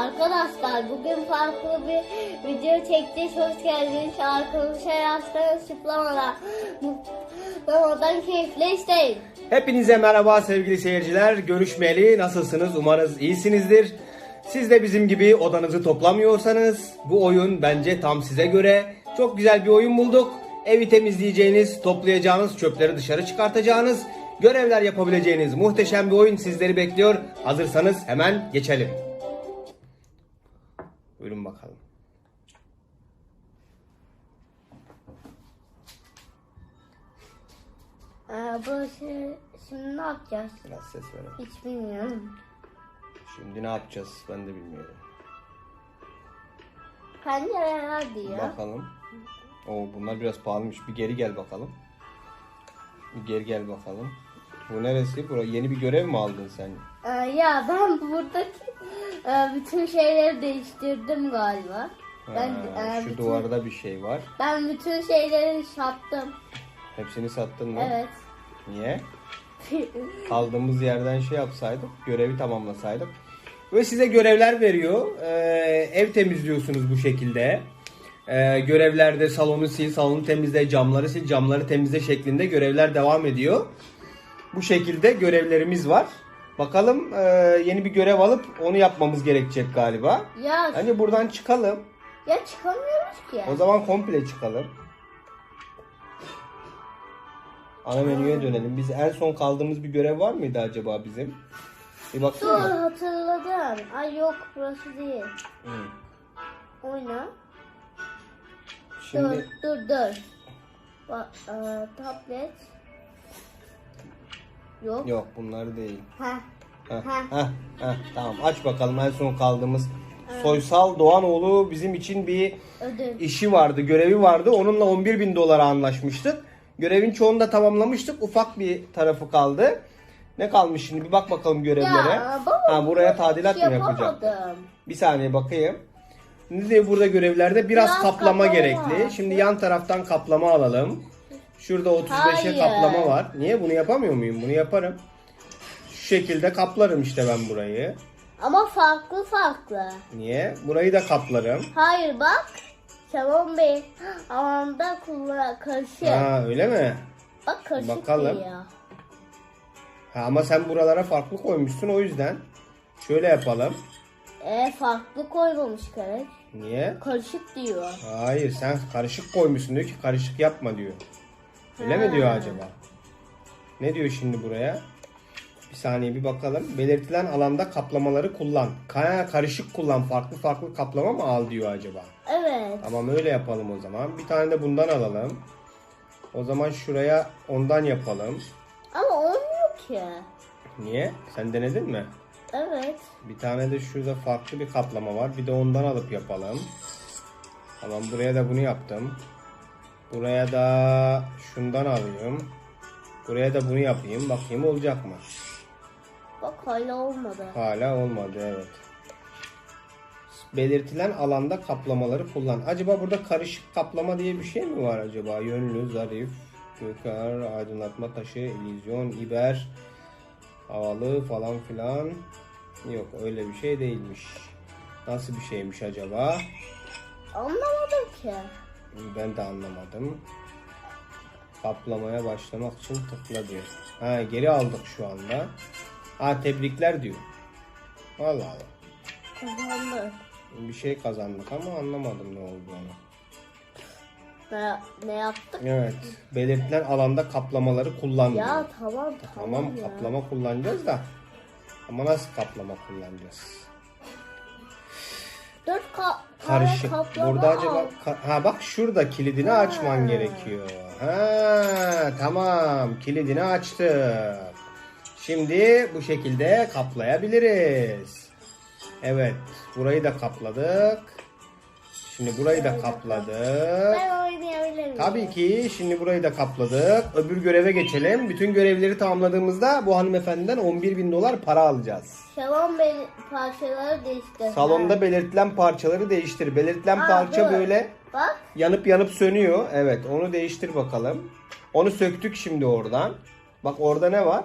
Arkadaşlar bugün farklı bir video çekeceğiz. Hoş geldiniz. Arkadaşlar yazsanız çıplamadan. Mutlamadan keyifle isteyin. Hepinize merhaba sevgili seyirciler. Görüşmeli. Nasılsınız? Umarız iyisinizdir. Siz de bizim gibi odanızı toplamıyorsanız bu oyun bence tam size göre. Çok güzel bir oyun bulduk. Evi temizleyeceğiniz, toplayacağınız, çöpleri dışarı çıkartacağınız, görevler yapabileceğiniz muhteşem bir oyun sizleri bekliyor. Hazırsanız hemen geçelim. Buyurun bakalım. Ee, burası şimdi ne yapacağız? Biraz ses verin. Hiç bilmiyorum. Şimdi ne yapacağız? Ben de bilmiyorum. Pencereler diyor. Bakalım. Oo bunlar biraz pahalıymış. Bir geri gel bakalım. Bir geri gel bakalım. Bu neresi? Bura yeni bir görev mi aldın sen? Ee, ya ben buradaki bütün şeyleri değiştirdim galiba. Ben Ha, e, şu bütün, duvarda bir şey var. ben bütün şeyleri sattım. Hepsini sattın mı? Evet. Niye? Kaldığımız yerden şey yapsaydık, görevi tamamlasaydık. Ve size görevler veriyor. Ee, ev temizliyorsunuz bu şekilde. Ee, görevlerde salonu sil, salonu temizle, camları sil, camları temizle şeklinde görevler devam ediyor. Bu şekilde görevlerimiz var. Bakalım e, yeni bir görev alıp onu yapmamız gerekecek galiba. ya Bence buradan çıkalım. ya çıkamıyoruz ki. O zaman komple çıkalım. Ana menüye dönelim. Biz en son kaldığımız bir görev var mıydı acaba bizim? Bir Dur baksana. hatırladım. Ay yok burası değil. Hı. Oyna. Şimdi Dur dur dur. Bak e, tablet. Yok. yok bunlar değil. Heh, Heh. heh, heh, tamam aç bakalım en son kaldığımız. Soysal Doğanoğlu bizim için bir Ödül. işi vardı, görevi vardı. Onunla 11 bin dolara anlaşmıştık. Görevin çoğunu da tamamlamıştık. Ufak bir tarafı kaldı. Ne kalmış şimdi? Bir bak bakalım görevlere. Ya baba ha, buraya bu tadilat hiç mı yapacak? Bir saniye bakayım. Şimdi de burada görevlerde biraz Biraz kaplama, kaplama gerekli. var. Şimdi yan taraftan kaplama alalım. Şurada 35'e Hayır. kaplama var. Niye bunu yapamıyor muyum? Bunu yaparım. Şu şekilde kaplarım işte ben burayı. Ama farklı farklı. Niye? Burayı da kaplarım. Hayır bak. Şaban Bey alanda kullan karışık. Ha öyle mi? Bak karışık Bakalım. diyor. Ha, ama sen buralara farklı koymuşsun o yüzden. Şöyle yapalım. E farklı koymamış karış. Niye? Karışık diyor. Hayır sen karışık koymuşsun diyor ki karışık yapma diyor. Öyle mi diyor acaba? Ne diyor şimdi buraya? Bir saniye bir bakalım. Belirtilen alanda kaplamaları kullan. Ka- karışık kullan. Farklı farklı kaplama mı al diyor acaba? Evet. Tamam öyle yapalım o zaman. Bir tane de bundan alalım. O zaman şuraya ondan yapalım. Ama olmuyor ki. Niye? Sen denedin mi? Evet. Bir tane de şurada farklı bir kaplama var. Bir de ondan alıp yapalım. Tamam buraya da bunu yaptım. Buraya da şundan alayım. Buraya da bunu yapayım. Bakayım olacak mı? Bak hala olmadı. Hala olmadı evet. Belirtilen alanda kaplamaları kullan. Acaba burada karışık kaplama diye bir şey mi var acaba? Yönlü, zarif, gökar, aydınlatma taşı, illüzyon, iber, havalı falan filan. Yok öyle bir şey değilmiş. Nasıl bir şeymiş acaba? Anlamadım ki. Ben de anlamadım. Kaplamaya başlamak için tıkla diyor. Ha geri aldık şu anda. Ha tebrikler diyor. Allah Allah. Kazandı. Bir şey kazandık ama anlamadım ne olduğunu. Ne, ne yaptık? Evet. Belirtilen alanda kaplamaları kullan diyor. Ya tamam tamam, Tamam ya. kaplama kullanacağız da. Ama nasıl kaplama kullanacağız? Dört ka Karışık. kaplama Burada acaba al. ka- ha bak şurada kilidini açman gerekiyor. Ha tamam kilidini açtık. Şimdi bu şekilde kaplayabiliriz. Evet burayı da kapladık. Şimdi burayı da kapladık. Ben? Tabii ki şimdi burayı da kapladık. Öbür göreve geçelim. Bütün görevleri tamamladığımızda bu hanımefendiden 11 bin dolar para alacağız. Şaban Bey parçaları değişti. Salonda belirtilen parçaları değiştir. Belirtilen Aa, parça dur. böyle Bak yanıp yanıp sönüyor. Evet onu değiştir bakalım. Onu söktük şimdi oradan. Bak orada ne var?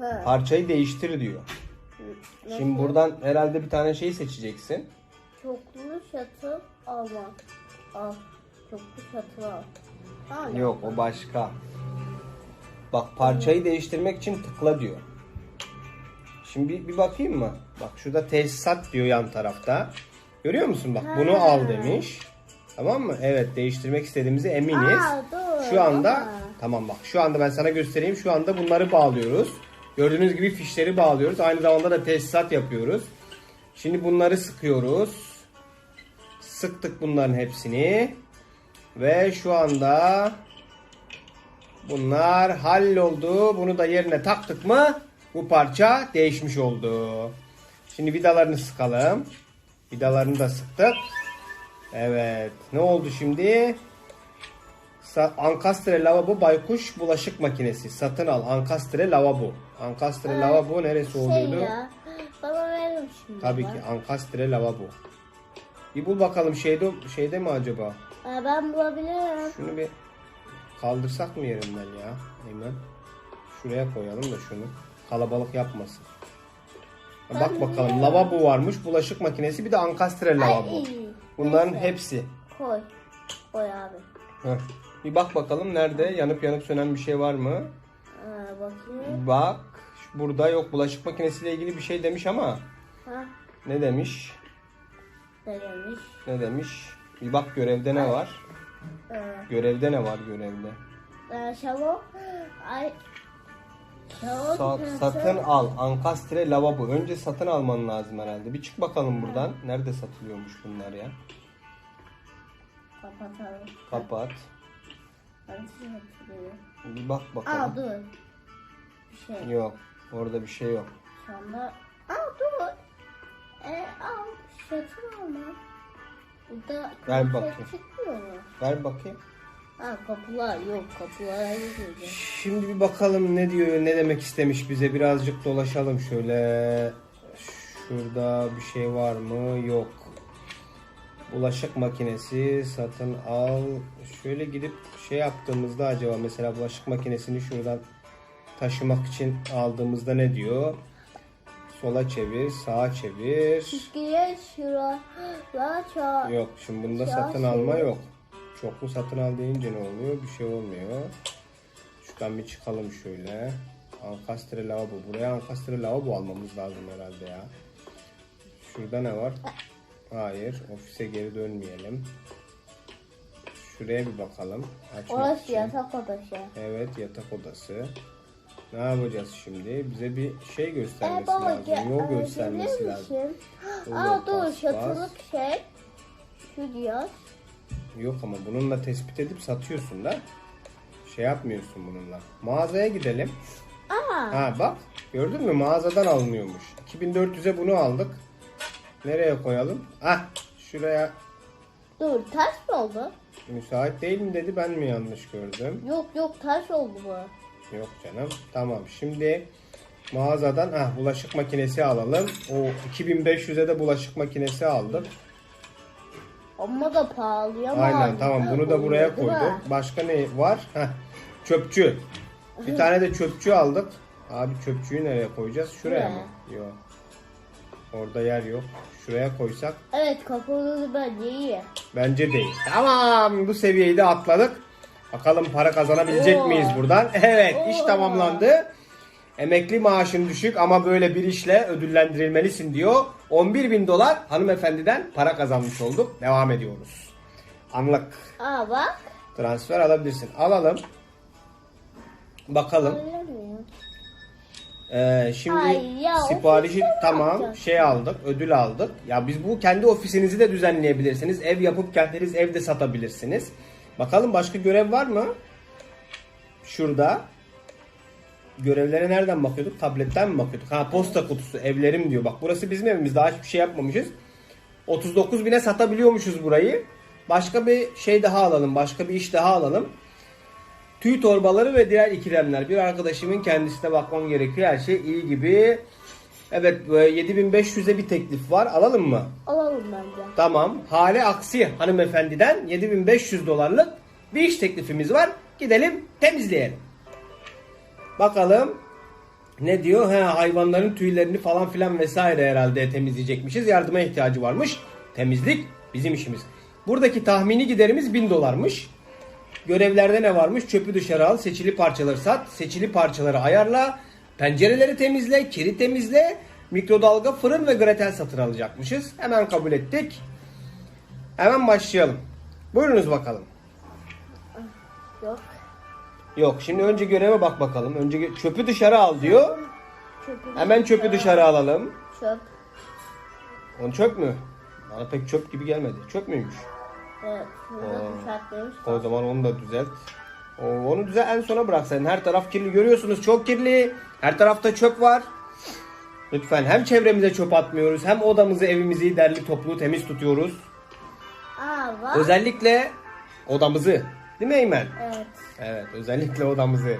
ha, Parçayı değiştir diyor. Şimdi buradan herhalde bir tane şey seçeceksin. Çoklu şatı almak. Al. Çoklu şatı al. Yok o başka. Bak parçayı değiştirmek için tıkla diyor. Şimdi bir, bir bakayım mı? Bak şurada tesisat diyor yan tarafta. Görüyor musun? Bak bunu Ha. al demiş. Tamam mı? Evet değiştirmek istediğimize eminiz. Aa, dur. Şu anda Baba. tamam bak şu anda ben sana göstereyim. Şu anda bunları bağlıyoruz. Gördüğünüz gibi fişleri bağlıyoruz. Aynı zamanda da tesisat yapıyoruz. Şimdi bunları sıkıyoruz. Sıktık bunların hepsini. Ve şu anda bunlar halloldu. Bunu da yerine taktık mı bu parça değişmiş oldu. Şimdi vidalarını sıkalım. Vidalarını da sıktık. Evet. Ne oldu şimdi? Ankastre lavabo baykuş bulaşık makinesi. Satın al. Ankastre lavabo. Ankastre lavabo neresi Şey oluyordu? ya. Baba verim şimdi. Tabii bak. ki Ankastre lavabo. Bir bul bakalım şeyde şeyde mi acaba? Aa, ben bulabilirim. Şunu bir kaldırsak mı yerinden ya? Hemen. Şuraya koyalım da şunu. Kalabalık yapmasın. Ha, Bak bakalım lavabo varmış, bulaşık makinesi bir de ankastre lavabo. Ay, Bunların neyse. hepsi. Koy. Koy abi. Heh. Bir bak bakalım nerede yanıp yanıp sönen bir şey var mı? Aa, bakayım. Bak burada yok bulaşık makinesiyle ilgili bir şey demiş ama Ha. ne demiş? Ne demiş? Ne demiş? Bir bak görevde ne var? Ee, Görevde ne var görevde? e. Ay. Şavo. Sa- tutması. satın al. Ankastre lavabo. Önce satın alman lazım herhalde. Bir çık bakalım buradan. Nerede satılıyormuş bunlar ya? Kapatalım. Kapat. Hatırlıyor? Bir bak Aa bakalım. dur. Bir şey. Yok. Orada bir şey yok. Şu anda. Aa dur. E al. Şatın alma. Burada Ver bakayım. çıkmıyor mu? Ver bakayım. Ha kapılar yok. Kapılara gidiyor. Şimdi bir bakalım ne diyor, ne demek istemiş bize. Birazcık dolaşalım şöyle. Şurada bir şey var mı? Yok. Bulaşık makinesi satın al. Şöyle gidip şey yaptığımızda acaba mesela bulaşık makinesini şuradan taşımak için aldığımızda ne diyor? Sola çevir, sağa çevir. Çizgiye şura. La ça. Yok şimdi bunda Ya satın alma yok. Çoklu satın al deyince ne oluyor? Bir şey olmuyor. Şuradan bir çıkalım şöyle. Ankastre lavabo. Buraya ankastre lavabo almamız lazım herhalde ya. Şurada ne var? Hayır. Ofise geri dönmeyelim. Şuraya bir bakalım. Açmak Orası için. yatak odası. Evet yatak odası. Ne yapacağız şimdi? Bize bir şey göstermesi baba lazım. Yol göstermesi lazım. Aa dur şatılık şey. Şu diyor. Yok ama bununla tespit edip satıyorsun da. Şey yapmıyorsun bununla. Mağazaya gidelim. Aa. Ha bak gördün mü mağazadan alınıyormuş. 2400'e bunu aldık. Nereye koyalım? Ah şuraya Dur taş mı oldu? müsait değil mi dedi ben mi yanlış gördüm? Yok yok taş oldu bu. Yok canım. Tamam şimdi mağazadan ah bulaşık makinesi alalım. O 2500'e de bulaşık makinesi aldık. Ama da pahalı ama. Aynen tamam bunu da buraya mi? koyduk. Başka ne var? Heh, çöpçü. Bir tane de çöpçü aldık. Abi çöpçüyü nereye koyacağız? Şuraya mı? Yok. Orada yer yok. Şuraya koysak Evet kapalı bence iyi. bence değil. Tamam bu seviyeyi de atladık. Bakalım para kazanabilecek Oo. miyiz buradan? Evet iş Oo. tamamlandı. Emekli maaşın düşük ama böyle bir işle ödüllendirilmelisin diyor. 11 bin dolar hanımefendiden para kazanmış olduk. Devam ediyoruz. Anlık. Aa bak. Transfer alabilirsin. Alalım. Bakalım. Ee, şimdi Ay ya, siparişi tamam yapacağız? şey aldık, ödül aldık. Ya biz bu kendi ofisinizi de düzenleyebilirsiniz. Ev yapıp kendiniz evde satabilirsiniz. Bakalım başka görev var mı? Şurada. Görevlere nereden bakıyorduk? Tabletten mi bakıyorduk? Ha posta kutusu evlerim diyor. Bak burası bizim evimiz. Daha hiçbir şey yapmamışız. 39 bine satabiliyormuşuz burayı. Başka bir şey daha alalım. Başka bir iş daha alalım. Tüy torbaları ve diğer ikilemler. Bir arkadaşımın kendisine bakmam gerekiyor. Her şey iyi gibi. Evet e, 7500'e bir teklif var. Alalım mı? Alalım bence. Tamam. Hale Aksi hanımefendiden 7500 dolarlık bir iş teklifimiz var. Gidelim temizleyelim. Bakalım ne diyor? He, hayvanların tüylerini falan filan vesaire herhalde temizleyecekmişiz. Yardıma ihtiyacı varmış. Temizlik bizim işimiz. Buradaki tahmini giderimiz 1000 dolarmış. Görevlerde ne varmış? Çöpü dışarı al, seçili parçaları sat, seçili parçaları ayarla, pencereleri temizle, kiri temizle, mikrodalga, fırın ve gretel satın alacakmışız. Hemen kabul ettik. Hemen başlayalım. Buyurunuz bakalım. Yok. Yok şimdi önce göreve bak bakalım. Önce çöpü dışarı al diyor. Çöpü Hemen çöpü dışarı alalım. Çöp. On çöp mü? Bana pek çöp gibi gelmedi. Çöp müymüş? Evet. O zaman onu da düzelt. Onu düzelt en sona bırak sen. Her taraf kirli görüyorsunuz. Çok kirli. Her tarafta çöp var. Lütfen hem çevremize çöp atmıyoruz hem odamızı evimizi derli toplu temiz tutuyoruz. Aa var. Özellikle odamızı. Değil mi Eymen? Evet. Evet özellikle odamızı.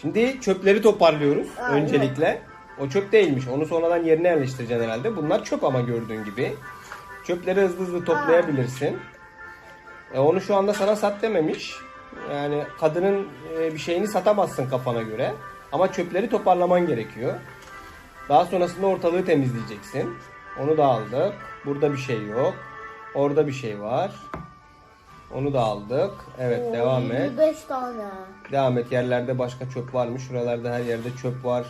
Şimdi çöpleri toparlıyoruz Aa, öncelikle. O çöp değilmiş. Onu sonradan yerine yerleştireceksin herhalde. Bunlar çöp ama gördüğün gibi. Çöpleri hızlı hızlı toplayabilirsin. E, onu şu anda sana sat dememiş. Yani kadının e, bir şeyini satamazsın kafana göre. Ama çöpleri toparlaman gerekiyor. Daha sonrasında ortalığı temizleyeceksin. Onu da aldık. Burada bir şey yok. Orada bir şey var. Onu da aldık. Evet Oo, devam et. 25 tane. Devam et. Yerlerde başka çöp var mı? Şuralarda her yerde çöp var.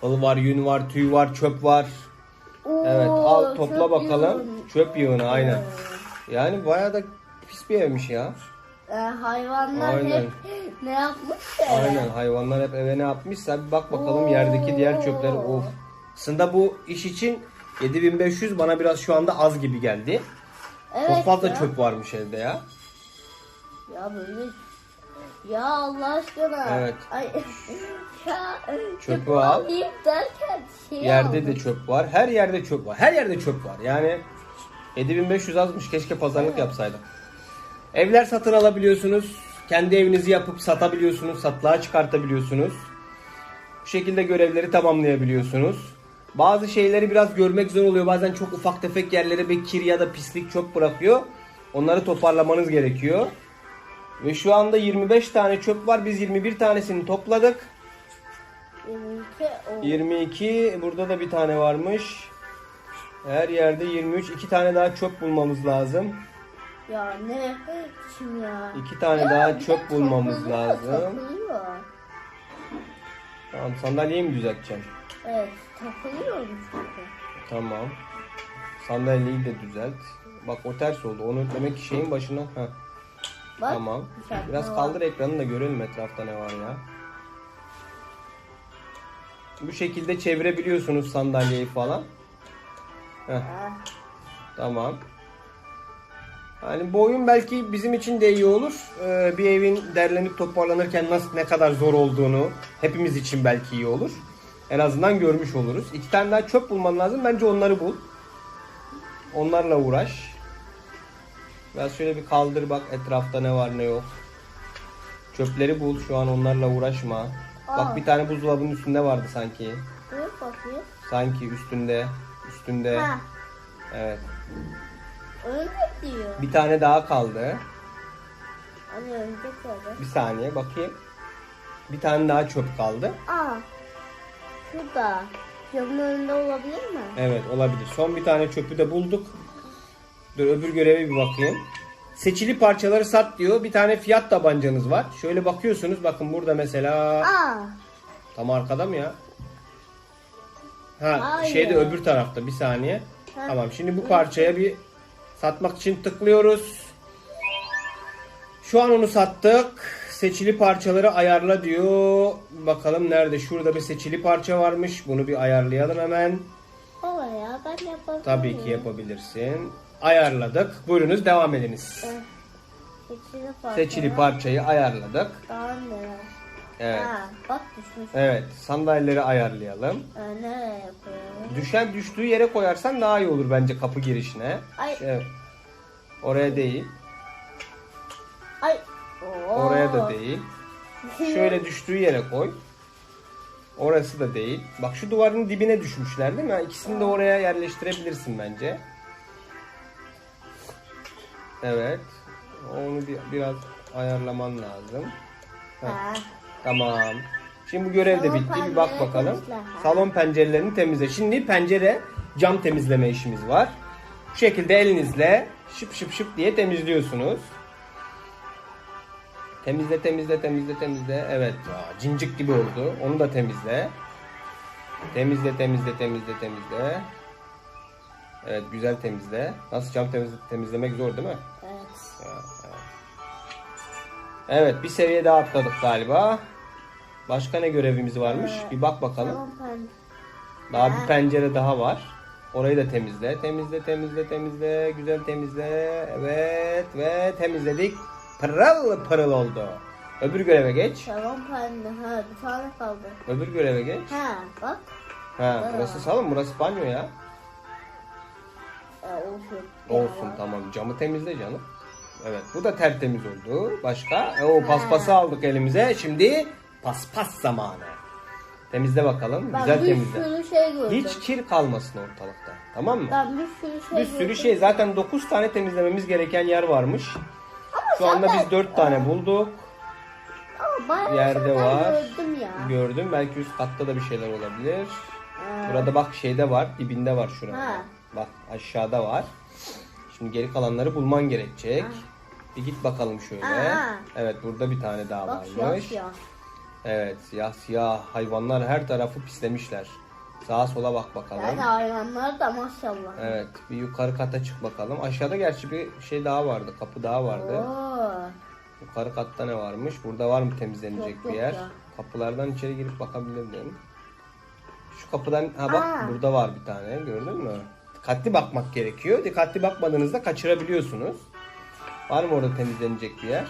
Halı var, yün var, tüy var, çöp var. Oo, Evet al topla çöp bakalım. yığını. Çöp yığını aynen. Yani bayağı da pis bir evmiş ya. Ee, hayvanlar Aynen. hep ne yapmış ki? Aynen hayvanlar hep eve ne yapmışsa bir bak bakalım yerdeki diğer çöpler. Of. Aslında bu iş için 7500 bana biraz şu anda az gibi geldi. Evet Çok fazla ya. çöp varmış evde ya. Ya böyle ya Allah aşkına. Evet. Ay. ya, Çöpü al. alayım derken şey Yerde aldım. de çöp var. Her yerde çöp var. Her yerde çöp var. Yani 7500 azmış. Keşke pazarlık yapsaydım. Evler satın alabiliyorsunuz. Kendi evinizi yapıp satabiliyorsunuz. Satlığa çıkartabiliyorsunuz. Bu şekilde görevleri tamamlayabiliyorsunuz. Bazı şeyleri biraz görmek zor oluyor. Bazen çok ufak tefek yerlere bir kir ya da pislik çöp bırakıyor. Onları toparlamanız gerekiyor. Ve şu anda 25 tane çöp var. Biz 21 tanesini topladık. 22 o. 22 burada da bir tane varmış. Her yerde 23. iki tane daha çöp bulmamız lazım. Ya ne biçim ya. İki tane Ya daha bir çöp bulmamız lazım. Takılıyor. Tamam sandalyeyi mi düzelteceğim? Evet takılıyor çünkü. Tamam. Sandalyeyi de düzelt. Bak o ters oldu. Onu demek ki şeyin başına. Heh, Bak. tamam. dışarıda Biraz var. kaldır ekranı da görelim etrafta ne var ya. Bu şekilde çevirebiliyorsunuz sandalyeyi falan. Heh. Ha, Tamam. Yani bu oyun belki bizim için de iyi olur. Ee, bir evin derlenip toparlanırken nasıl ne kadar zor olduğunu hepimiz için belki iyi olur. En azından görmüş oluruz. İki tane daha çöp bulman lazım. Bence onları bul. Onlarla uğraş. Biraz şöyle bir kaldır bak etrafta ne var ne yok. Çöpleri bul. Şu an onlarla uğraşma. Aa. Bak bir tane buzdolabının üstünde vardı sanki. Dur bakayım. Sanki üstünde. Üstünde. Ha. Evet. Öyle diyor. Bir tane daha kaldı. Hani örümcek var. Bir saniye bakayım. Bir tane daha çöp kaldı. Aa. Şurada. Camın önünde olabilir mi? Evet olabilir. Son bir tane çöpü de bulduk. Dur öbür göreve bir bakayım. Seçili parçaları sat diyor. Bir tane fiyat tabancanız var. Şöyle bakıyorsunuz. Bakın burada mesela Aa. tam arkada mı ya? Ha Hayır. şeyde öbür tarafta bir saniye. Ha. Tamam şimdi bu parçaya bir satmak için tıklıyoruz. Şu an onu sattık. Seçili parçaları ayarla diyor. Bakalım nerede? Şurada bir seçili parça varmış. Bunu bir ayarlayalım hemen. Baba ya ben yapabilirim. Tabii ki yapabilirsin. Ayarladık. Buyurunuz devam ediniz. Seçili parça. Seçili parçayı ayarladık. Ne? Evet. Ha, bak düşmüş. Evet. Sandalyeleri ayarlayalım. Ee, nereye yapıyorum? Düşen düştüğü yere koyarsan daha iyi olur bence kapı girişine. Ay. Evet. Oraya değil. Ay. Oo. Oraya da değil. Şöyle düştüğü yere koy. Orası da değil. Bak şu duvarın dibine düşmüşler değil mi? İkisini de oraya yerleştirebilirsin bence. Evet. Onu bir, biraz ayarlaman lazım. Ha. Tamam. Şimdi bu görev de bitti. Bir bak bakalım. Salon pencerelerini temizle. Şimdi pencere cam temizleme işimiz var. Bu şekilde elinizle şıp şıp şıp diye temizliyorsunuz. Temizle temizle temizle temizle. Evet ya, cincik gibi oldu. Onu da temizle. Temizle temizle temizle temizle. Evet güzel temizle. Nasıl cam temiz, temizlemek zor değil mi? Evet. Evet bir seviye daha atladık galiba. Başka ne görevimiz varmış? Bir bak bakalım. Daha bir pencere daha var. Orayı da temizle. Temizle, temizle, temizle. Güzel temizle. Evet ve temizledik. Pırıl pırıl oldu. Öbür göreve geç. Salon pen- Ha bir tane kaldı. Öbür göreve geç. Ha bak. Ha, burası salon, burası banyo ya. Ee, olsun. Olsun tamam. Camı temizle canım. Evet bu da tertemiz oldu. Başka? E, o paspası aldık elimize. Şimdi paspas zamanı. Temizle bakalım. Ben Güzel bir temizle. sürü şey gördüm. Hiç kir kalmasın ortalıkta. Tamam mı? Ben bir sürü şey Bir sürü gördüm. şey. Zaten 9 tane temizlememiz gereken yer varmış. Ama Şu anda zaten- biz 4 tane bulduk. Ama bayağı Yerde var. gördüm ya. Gördüm. Belki üst katta da bir şeyler olabilir. Burada bak şeyde var. Dibinde var şurada. Ha. Bak aşağıda var. Şimdi geri kalanları bulman gerekecek. Bir git bakalım şöyle. Ha. Evet burada bir tane daha Bak siyah varmış. siyah. Evet siyah siyah hayvanlar her tarafı pislemişler. Sağa sola bak bakalım. Yani hayvanlar da maşallah. Evet bir yukarı kata çık bakalım. Aşağıda gerçi bir şey daha vardı. Kapı daha vardı. Oo. Yukarı katta ne varmış? Burada var mı temizlenecek Yok, bir yok yer? ya. Kapılardan içeri girip bakabilirdim. Şu kapıdan ha bak Aa. burada var bir tane gördün mü? Dikkatli bakmak gerekiyor. Dikkatli bakmadığınızda kaçırabiliyorsunuz. Var mı orada temizlenecek bir yer?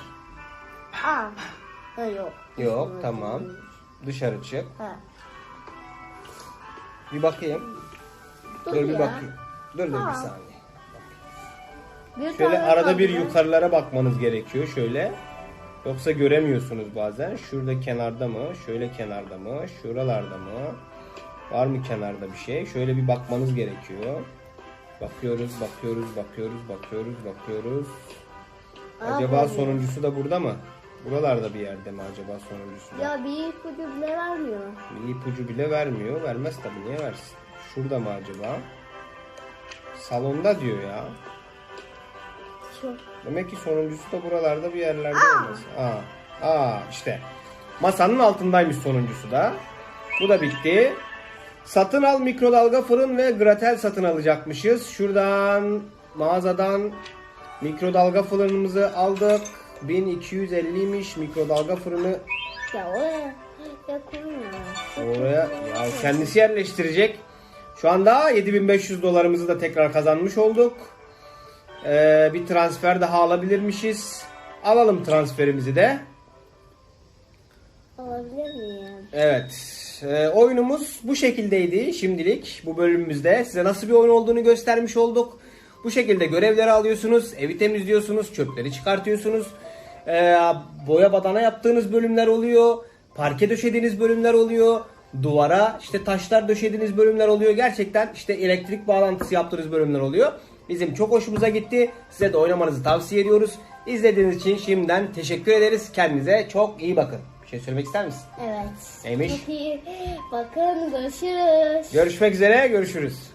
Aa. Yok. Yok tamam. Dışarı çık. Ha. Bir bakayım. Dur, Dur, bir ya. bakayım. Dur dur bir Tamam. saniye. Bir Şöyle tane arada bir kaldı. yukarılara bakmanız gerekiyor şöyle. Yoksa göremiyorsunuz bazen. Şurada kenarda mı? Şöyle kenarda mı? Şuralarda mı? Var mı kenarda bir şey? Şöyle bir bakmanız gerekiyor. Bakıyoruz, bakıyoruz, bakıyoruz, bakıyoruz, bakıyoruz. Aa, Acaba sonuncusu da burada mı? Buralarda bir yerde mi acaba sonuncusu da? Ya bir ipucu bile vermiyor. Bir ipucu bile vermiyor. Vermez tabii. Niye versin? Şurada mı acaba? Salonda diyor ya. Şu. Demek ki sonuncusu da buralarda bir yerlerde olması. Aa, aa işte. Masanın altındaymış sonuncusu da. Bu da bitti. Satın al mikrodalga fırın ve gratel satın alacakmışız. Şuradan mağazadan mikrodalga fırınımızı aldık. 1250'ymiş mikrodalga fırını Ya oraya ya koymuyor. oraya ya kendisi yerleştirecek. Şu anda 7500 dolarımızı da tekrar kazanmış olduk. Ee, bir transfer daha alabilirmişiz. Alalım transferimizi de. Alabilir miyim? Evet. e, oyunumuz bu şekildeydi şimdilik bu bölümümüzde. Size nasıl bir oyun olduğunu göstermiş olduk. Bu şekilde görevleri alıyorsunuz, evi temizliyorsunuz, çöpleri çıkartıyorsunuz. E, boya badana yaptığınız bölümler oluyor. Parke döşediğiniz bölümler oluyor. Duvara işte taşlar döşediğiniz bölümler oluyor. Gerçekten işte elektrik bağlantısı yaptığınız bölümler oluyor. Bizim çok hoşumuza gitti. Size de oynamanızı tavsiye ediyoruz. İzlediğiniz için şimdiden teşekkür ederiz. Kendinize çok iyi bakın. Bir şey söylemek ister misin? Evet. Neymiş? Bakın görüşürüz. Görüşmek üzere. Görüşürüz.